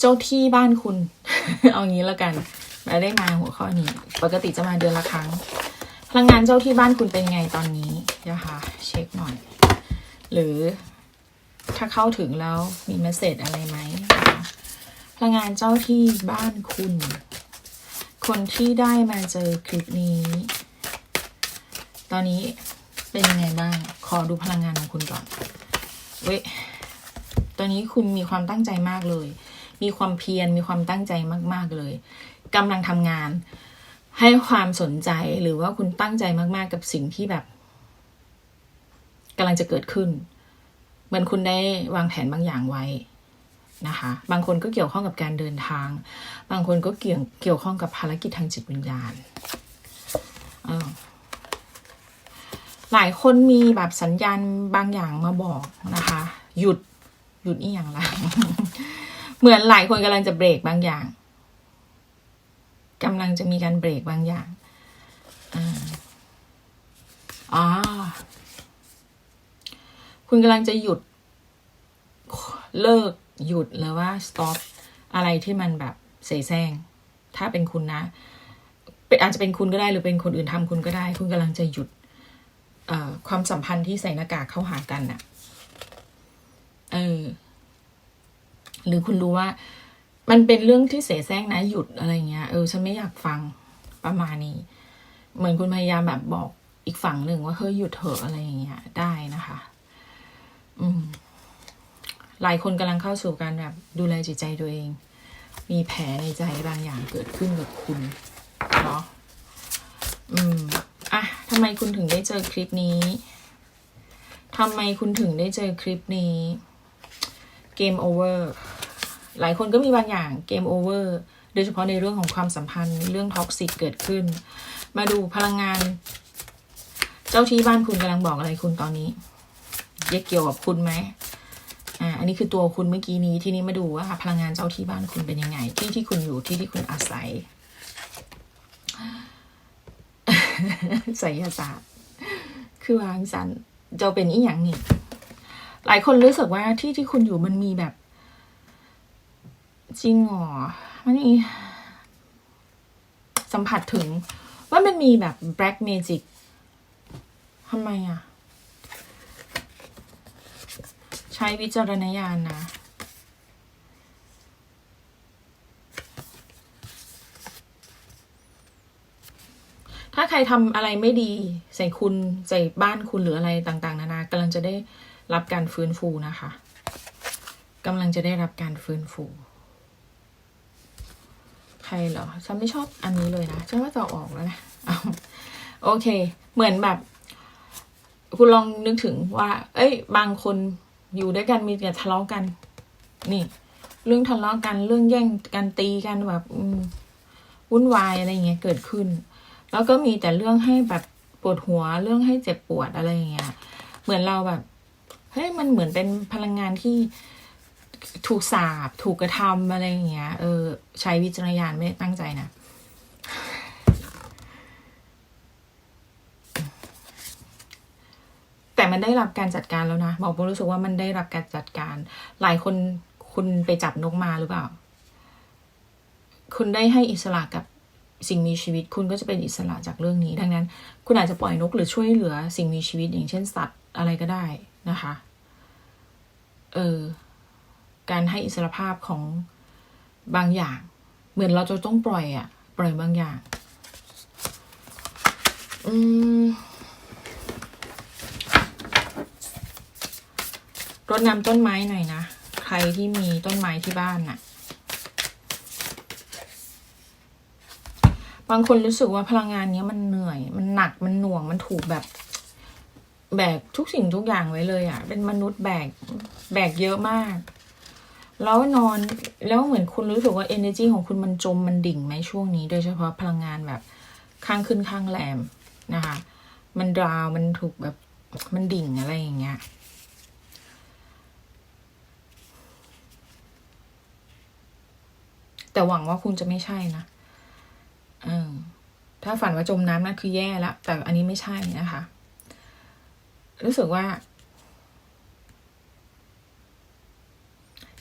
เจ้าที่บ้านคุณ เอางี้แล้วกันมาได้มาหัวข้อนี้ ปกติจะมาเดือนละครั้ง พลังงานเจ้าที่บ้านคุณเป็นไงตอนนี้นะคะเช็คหน่อย หรือถ้าเข้าถึงแล้วมีเมสเซจอะไรไหมนะคะพลังงานเจ้าที่บ้านคุณ คนที่ได้มาเจอคลิปนี้ ตอนนี้เป็นยังไงบ้าง ขอดูพลังงานของคุณก่อนเว้ยตอนนี้คุณมีความตั้งใจมากเลย มีความเพียรมีความตั้งใจมาก ๆเลยกำลังทำงาน ให้ความสนใจหรือว่าคุณตั้งใจมาก ๆ กับสิ่งที่แบบกำลังจะเกิดขึ้น เหมือนคุณได้วางแผนบางอย่างไว้นะคะ บางคนก็เกี่ยวข้องกับการเดินทาง บางคนก็เกี่ยวเกี่ยวข้องกับภารกิจทางจิตวิญญาณหลายคนมีแบบสัญญาณบางอย่างมาบอกนะคะ หยุดหยุดอีกอย่างละ เหมือนหลายคนกำลังจะเบรกบางอย่างกำลังจะมีการเบรกบางอย่างอ่าอ๋อ คุณกำลังจะหยุด เลิกหยุดหรือว่า stop อะไรที่มันแบบเสแสร้ง ถ้าเป็นคุณนะเป็นอาจจะเป็นคุณก็ได้หรือเป็นคนอื่นทำคุณก็ได้ คุณกำลังจะหยุดความสัมพันธ์ที่ใส่หน้ากากเข้าหากันน่ะ เออ หรือคุณรู้ว่า มันเป็นเรื่องที่เสแสร้งนะหยุดอะไรเงี้ยเออฉันไม่อยากฟังประมาณนี้ เหมือนคุณพยายามแบบบอกอีกฝั่งหนึ่งว่าเฮ้ยหยุดเถอะอะไรอย่างเงี้ยได้นะคะ อืม หลายคนกำลังเข้าสู่การแบบดูแลจิตใจตัวเอง มีแผลในใจบางอย่างเกิดขึ้นกับคุณเนาะอืมอะทำไมคุณถึงได้เจอคลิปนี้ทำไมคุณถึงได้เจอคลิปนี้ เกมโอเวอร์หลายคนก็มีบางอย่างเกมโอเวอร์โดยเฉพาะในเรื่องของความสัมพันธ์เรื่องท็อกซิกเกิดขึ้น มาดูพลังงาน เจ้าที่บ้านคุณกำลังบอกอะไรคุณตอนนี้เกี่ยวกับคุณไหมอ่าอันนี้คือตัวคุณเมื่อกี้นี้ทีนี้มาดูว่าพลังงานเจ้าที่บ้านคุณเป็นยังไง ที่ที่คุณอยู่ที่ที่คุณอาศัยไสยศาสตร์คือวางสันจะเป็นอีหยังนี่ หลายคนรู้สึกว่าที่ที่คุณอยู่มันมีแบบ จริงเหรอมันมีสัมผัสถึง ว่ามันมีแบบ black magic ทำไมอะ ใช้วิจารณญาณนะ ถ้าใครทำอะไรไม่ดี ใส่คุณใส่บ้านคุณหรืออะไรต่าง ๆ นานากำลังจะได้ รับการฟื้นฟูนะคะกำลังจะได้รับการฟื้นฟู ใครเหรอ ฉันไม่ชอบอันนี้เลยนะฉันว่าจะออกแล้วนะเอาโอเค เหมือนแบบ คุณลองนึกถึงว่า เอ้ย บางคนอยู่ด้วยกันมีแต่ทะเลาะกัน นี่ เรื่องทะเลาะกันเรื่องแย่งกันตีกันแบบวุ่นวายอะไรอย่างเงี้ยเกิดขึ้น แล้วก็มีแต่เรื่องให้แบบปวดหัวเรื่องให้เจ็บปวดอะไรอย่างเงี้ย เหมือนเราแบบ เฮ้ยมันเหมือนเป็นพลังงานที่ถูกสาบถูกกระทำอะไรอย่างเงี้ย เออ ใช้วิจารณญาณไม่ได้ตั้งใจนะ แต่มันได้รับการจัดการแล้วนะบอกผมรู้สึกว่ามันได้รับการจัดการ หลายคนคุณไปจับนกมาหรือเปล่า คุณได้ให้อิสระกับสิ่งมีชีวิต คุณก็จะเป็นอิสระจากเรื่องนี้ ดังนั้น คุณอาจจะปล่อยนกหรือช่วยเหลือ สิ่งมีชีวิตอย่างเช่นสัตว์อะไรก็ได้ นะคะ เออ การให้อิสรภาพของบางอย่าง เหมือนเราจะต้องปล่อยอะปล่อยบางอย่าง อืมรดน้ำต้นไม้หน่อยนะ ใครที่มีต้นไม้ที่บ้านน่ะ บางคนรู้สึกว่าพลังงานเนี้ยมันเหนื่อย มันหนัก มันหน่วง มันถูกแบบ แบกทุกสิ่งทุกอย่างไว้เลยอะ่ะ เป็นมนุษย์แบกแบกเยอะมาก แล้วนอนแล้วเหมือนคุณรู้สึกว่า energy ของคุณมันจมมันดิ่งไหมช่วงนี้ โดยเฉพาะพลังงานแบบข้างขึ้นข้างแรมนะคะ มันดราวมันถูกแบบมันดิ่งอะไรอย่างเงี้ยแต่หวังว่าคุณจะไม่ใช่นะเออถ้าฝันว่าจมน้ำนั่นคือแย่แล้วแต่อันนี้ไม่ใช่นะคะ รู้สึกว่า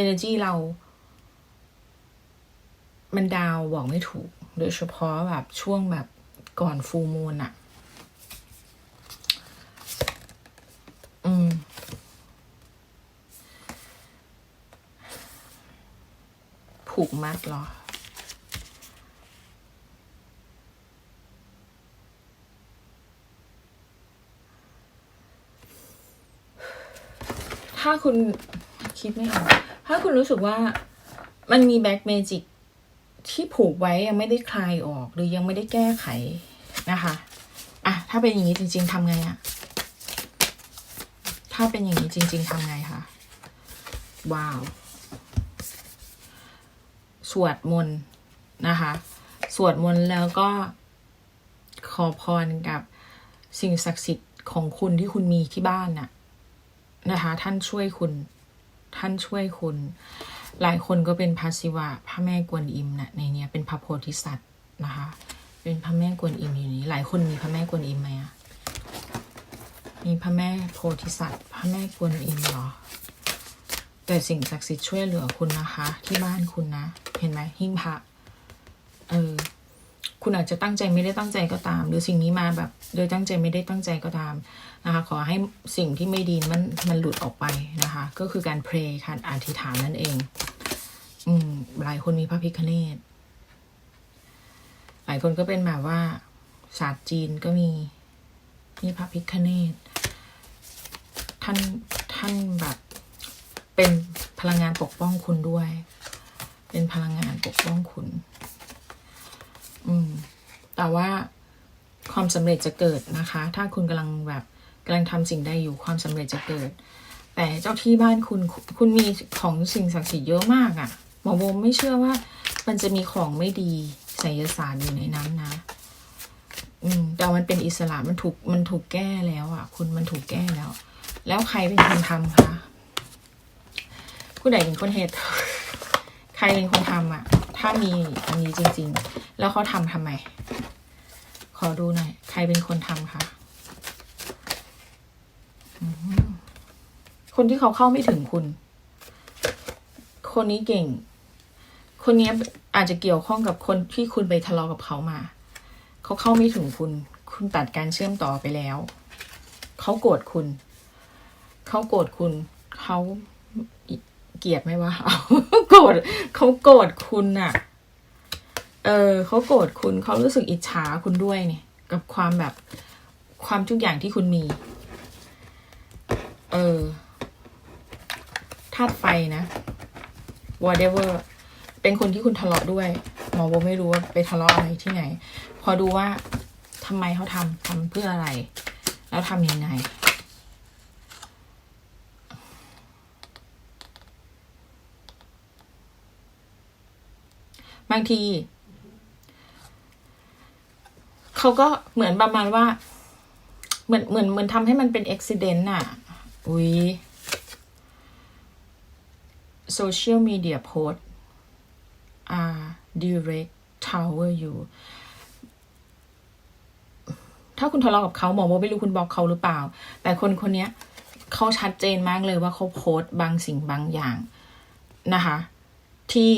energy เรา มันดาวบอกไม่ถูก โดยเฉพาะแบบช่วงแบบก่อนฟูมูลอะอืม ผูกมัดเหรอ ถ้าคุณคิดไม่ออกถ้าคุณรู้สึกว่ามันมีแบ็กเมจิกที่ผูกไว้ยังไม่ได้คลายออก หรือยังไม่ได้แก้ไขนะคะอะถ้าเป็นอย่างนี้จริง ๆทำไงอะถ้าเป็นอย่างนี้จริง ๆทำไงคะว้าว สวดมนต์นะคะ สวดมนต์แล้วก็ขอพรกับสิ่งศักดิ์สิทธิ์ของคุณที่คุณมีที่บ้านน่ะ นะคะ ท่านช่วยคุณ ท่านช่วยคุณ หลายคนก็เป็นพระศิวะพระแม่กวนอิมนะในเนี้ยเป็นพระโพธิสัตว์นะคะ เป็นพระแม่กวนอิมอยู่นี้หลายคนมีพระแม่กวนอิมไหมอะมีพระแม่โพธิสัตว์ พระแม่กวนอิมเหรอ แต่สิ่งศักดิ์สิทธิ์ช่วยเหลือคุณนะคะ ที่บ้านคุณนะ เห็นไหมหิ้งพระ เออ คุณอาจจะตั้งใจไม่ได้ตั้งใจก็ตาม หรือสิ่งนี้มาแบบโดยตั้งใจไม่ได้ตั้งใจก็ตามนะคะขอให้สิ่งที่ไม่ดีมันมันหลุดออกไปนะคะ ก็คือการเพลการอธิษฐานนั่นเอง อืมหลายคนมีพระพิคเนตหลายคนก็เป็นแบบว่าศาสตร์จีนก็มีมีพระพิคเนตท่านท่านแบบเป็นพลังงานปกป้องคุณด้วย เป็นพลังงานปกป้องคุณ อืม แต่ว่าความสำเร็จจะเกิดนะคะ ถ้าคุณกำลังแบบกำลังทำสิ่งใดอยู่ความสำเร็จจะเกิด แต่เจ้าที่บ้านคุณคุณมีของสิ่งศักดิ์สิทธิ์เยอะมากอะ่ะหมอโบมไม่เชื่อว่ามันจะมีของไม่ดีไสยศาสตร์อยู่ในนั้นนะ อืม แต่มันเป็นอิสระมันถูกมันถูกแก้แล้วอะ่ะ คุณมันถูกแก้แล้ว แล้วใครเป็นคนทำคะผู้ใดเป็นคนเหตุใครเป็นคนทำอะ ถ้ามีอันนี้จริง ๆ แล้วเขาทำทำไม ขอดูหน่อย ใครเป็นคนทำคะคนที่เขาเข้าไม่ถึงคุณ คนนี้เก่ง คนนี้อาจจะเกี่ยวข้องกับคนที่คุณไปทะเลาะกับเขามา เขาเข้าไม่ถึงคุณ คุณตัดการเชื่อมต่อไปแล้ว เขาโกรธคุณ เขาโกรธคุณ เขา เกลียดไหมวะโกรธเขาโกรธคุณน่ะเออเขาโกรธคุณเขารู้สึกอิจฉาคุณด้วยเนี่ยกับความแบบความทุกอย่างที่คุณมี เออธาตุไฟนะ whatever เป็นคนที่คุณทะเลาะด้วย หมอโบไม่รู้ว่าไปทะเลาะอะไรที่ไหน พอดูว่าทำไมเขาทำทำเพื่ออะไร แล้วทำยังไง บางที เขาก็เหมือนประมาณว่า เหมือนเหมือนเหมือนทำให้มันเป็นอุบิเหตุน่ะ อุ้ย social media post are direct tower you ถ้าคุณทะเลาะกับเขาหมอโมไม่รู้คุณบอกเขาหรือเปล่า แต่คนคนนี้เขาชัดเจนมากเลยว่าเขาโพสต์บางสิ่งบางอย่างนะคะ ที่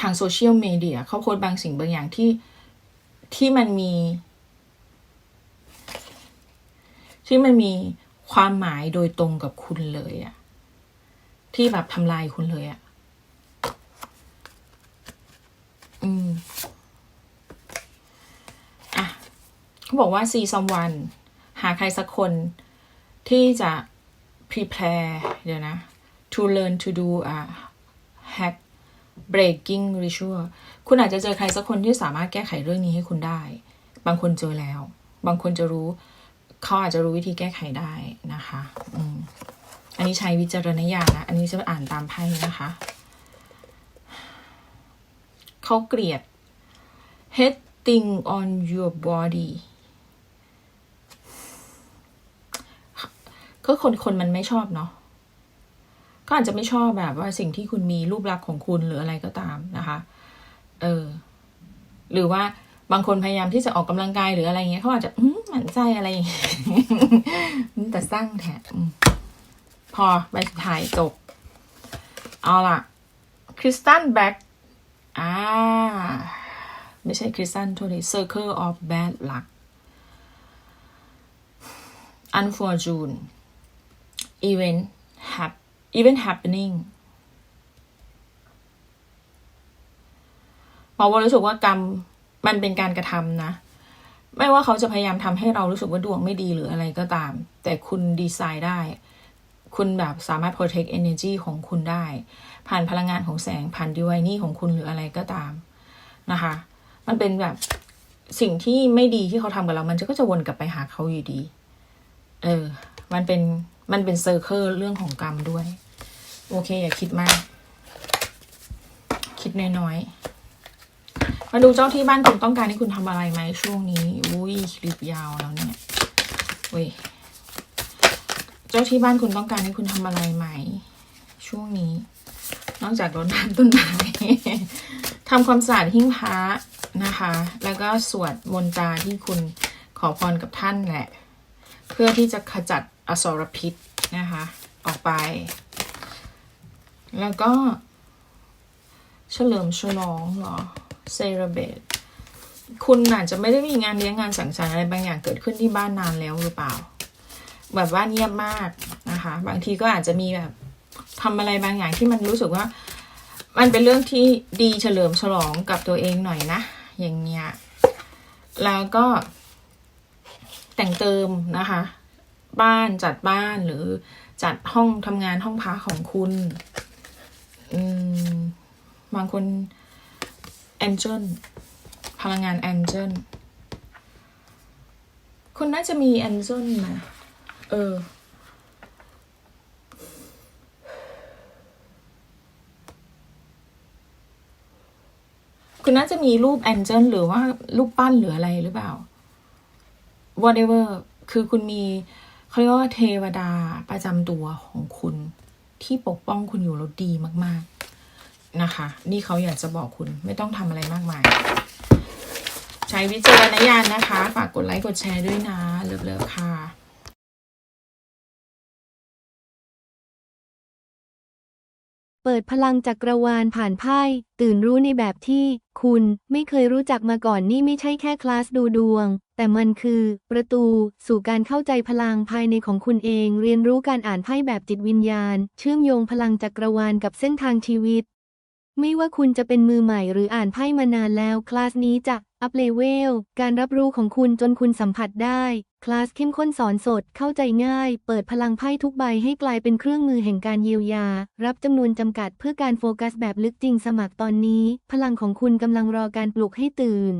ทางโซเชียลมีเดียเขาโพสต์บางสิ่งบางอย่างที่ที่มันมี ที่มันมีความหมายโดยตรงกับคุณเลยอะที่แบบทำลายคุณเลยอะอืมอะเขาบอกว่า see someone หาใครสักคนที่จะ prepare เดี๋ยวนะ to learn to do a hack breaking ritual คุณอาจจะเจอใครสักคนที่สามารถแก้ไขเรื่องนี้ให้คุณได้ บางคนเจอแล้ว บางคนจะรู้ เขาอาจจะรู้วิธีแก้ไขได้นะคะอืมอันนี้ใช้วิจารณญาณนะ อันนี้จะอ่านตามไพ่นะคะ เขาเกลียด hating on your body ก็คนคนมันไม่ชอบเนาะ ก็อาจจะไม่ชอบแบบว่าสิ่งที่คุณมีรูปลักษณ์ของคุณหรืออะไรก็ตามนะคะ เออ หรือว่าบางคนพยายามที่จะออกกำลังกายหรืออะไรเงี้ยเขาอาจจะอืมหมั่นใจอะไรอย่างเงี้ยแต่สร้างแถมพอใบสุดท้ายจบ เอาล่ะคริสตัลแบ็กอ่าไม่ใช่คริสตันโทษที Circle of Bad Luck Unfortune Event Happen even happening หมอว่ารู้สึกว่ากรรมมันเป็นการกระทำนะ ไม่ว่าเขาจะพยายามทำให้เรารู้สึกว่าดวงไม่ดีหรืออะไรก็ตาม แต่คุณดีไซน์ได้ คุณแบบสามารถ protect energy ของคุณได้ ผ่านพลังงานของแสงผ่าน divine ของคุณหรืออะไรก็ตามนะคะ มันเป็นแบบสิ่งที่ไม่ดีที่เขาทำกับเรา มันจะก็จะวนกลับไปหาเขาอยู่ดี เออ มันเป็น มันเป็นเซอร์เคิลเรื่องของกรรมด้วย โอเค อย่าคิดมาก คิดน้อยๆ มาดูเจ้าที่บ้านคุณต้องการให้คุณทำอะไรไหมช่วงนี้อุ้ยคลิปยาวแล้วเนี่ยเว้ยเจ้าที่บ้านคุณต้องการให้คุณทำอะไรไหม ช่วงนี้ นอกจากรดน้ำต้นไม้ทำความสะอาดหิ้งพระนะคะ แล้วก็สวดมนตราที่คุณขอพรกับท่านแหละ เพื่อที่จะขจัด อสรพิษนะคะ ออกไป แล้วก็ เฉลิมฉลองเหรอเซเลเบตคุณอาจจะไม่ได้มีงานเลี้ยงงานสังสรรค์อะไรบางอย่างเกิดขึ้นที่บ้านนานแล้วหรือเปล่า แบบว่าเงียบมากนะคะ บางทีก็อาจจะมีแบบทำอะไรบางอย่างที่มันรู้สึกว่า มันเป็นเรื่องที่ดีเฉลิมฉลองกับตัวเองหน่อยนะ อย่างเงี้ย แล้วก็แต่งเติมนะคะ บ้านจัดบ้านหรือจัดห้องทำงานห้องพักของคุณบางคนแองเจิลพลังงานแองเจิลคุณน่าจะมีแองเจิลนะเออ คุณน่าจะมีรูปแองเจิลหรือว่ารูปปั้นหรืออะไรหรือเปล่า whatever คือคุณมี เขาเรียกว่าเทวดาประจำตัวของคุณที่ปกป้องคุณอยู่แล้วดีมาก ๆนะคะ นี่เขาอยากจะบอกคุณไม่ต้องทำอะไรมากมาย ใช้วิจารณญาณนะคะ ฝากกดไลค์กดแชร์ด้วยนะ เลิฟๆค่ะ เปิดพลังจักรวาลผ่านไพ่ ตื่นรู้ในแบบที่ คุณไม่เคยรู้จักมาก่อนนี่ไม่ใช่แค่คลาสดูดวง แต่มันคือ ประตู สู่การเข้าใจพลังภายในของคุณเอง เรียนรู้การอ่านไพ่แบบจิตวิญญาณ เชื่อมโยงพลังจักรวาลกับเส้นทางชีวิต ไม่ว่าคุณจะเป็นมือใหม่หรืออ่านไพ่มานานแล้ว คลาสนี้จะอัพเลเวลการรับรู้ของคุณจนคุณสัมผัสได้ คลาสเข้มข้นสอนสดเข้าใจง่าย เปิดพลังไพ่ทุกใบให้กลายเป็นเครื่องมือแห่งการเยียวยา รับจำนวนจำกัดเพื่อการโฟกัสแบบลึกจริงสมัครตอนนี้ พลังของคุณกำลังรอการปลุกให้ตื่น